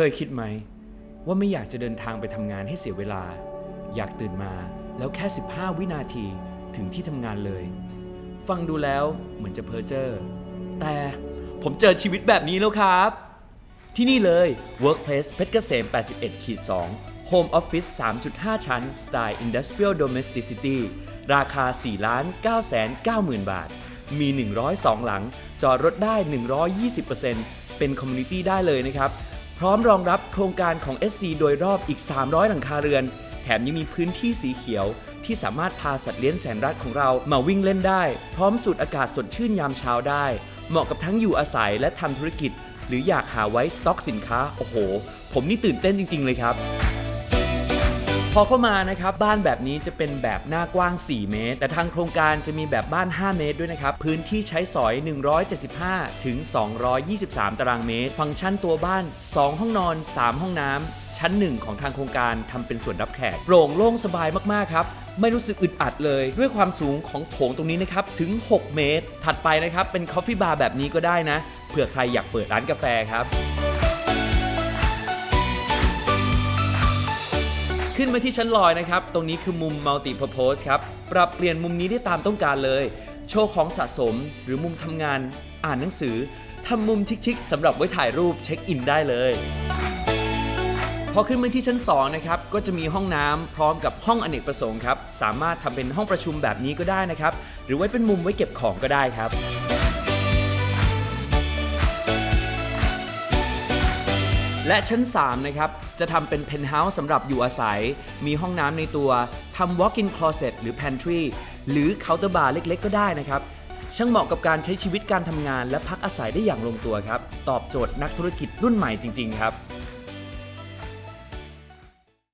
เคยคิดไหม ว่าไม่อยากจะเดินทางไปทำงานให้เสียเวลา อยากตื่นมาแล้วแค่ 15 วินาทีถึงที่ทำงานเลย ฟังดูแล้วเหมือนจะเพ้อเจ้อแต่ผมเจอชีวิตแบบนี้แล้วครับ ที่นี่เลย Workplace เพชรเกษม 81ขีด2 Home Office 3.5 ชั้นสไตล์ Industrial Domesticity ราคา 4 ล้าน9แสน9หมื่นบาท มี 102 หลัง จอดรถได้ 120%เป็นคอมมูนิตี้ได้เลยนะครับ พร้อมรองรับโครงการของ SC โดยรอบอีก 300 หลังคาเรือน แถมยังมีพื้นที่สีเขียว ที่สามารถพาสัตว์เลี้ยงแสนรักของเรามาวิ่งเล่นได้ พร้อมสูดอากาศสดชื่นยามเช้าได้ เหมาะกับทั้งอยู่อาศัยและทำธุรกิจ หรืออยากหาไว้สต็อกสินค้า โอ้โห ผมนี่ตื่นเต้นจริง ๆ เลยครับ อเข้ามานะครับบ้านแบบนี้จะเป็นแบบหน้ากว้าง 4 เมตร แต่ทางโครงการจะมีแบบบ้าน 5 เมตรด้วยนะครับ พื้นที่ใช้สอย 175 ถึง 223 ตารางเมตร ฟังก์ชันตัวบ้าน 2 ห้องนอน 3 ห้องน้ำ ชั้น 1 ของทางโครงการทำเป็นส่วนรับแขก โปร่งโล่งสบายมาก ๆ ครับไม่รู้สึกอึดอัดเลยด้วยความสูงของโถงตรงนี้นะครับ ถึง 6 เมตร ถัดไปนะครับ เป็นคอฟฟี่บาร์แบบนี้ก็ได้นะเผื่อใครอยากเปิดร้านกาแฟครับ ขึ้นมาที่ชั้นลอยนะครับ ตรงนี้คือมุม Multi Purpose ครับ ปรับเปลี่ยนมุมนี้ได้ตามต้องการเลย โชว์ของสะสมหรือมุมทำงานอ่านหนังสือทำมุมชิคๆสำหรับไว้ถ่ายรูปเช็คอินได้เลยพอขึ้นมาที่ชั้น2นะครับก็จะมีห้องน้ำพร้อมกับห้องอเนกประสงค์ครับสามารถทำเป็นห้องประชุมแบบนี้ก็ได้นะครับ หรือไว้เป็นมุมไว้เก็บของก็ได้ครับ และชั้น 3 นะครับ จะทำเป็นเพนท์เฮาส์สำหรับอยู่อาศัย มีห้องน้ำในตัวทำ walk-in closet หรือ pantry หรือเคาน์เตอร์บาร์เล็กๆ ก็ได้นะครับ ช่างเหมาะกับการใช้ชีวิตการทำงาน และพักอาศัยได้อย่างลงตัวครับ ตอบโจทย์นักธุรกิจรุ่นใหม่จริง ๆ ครับ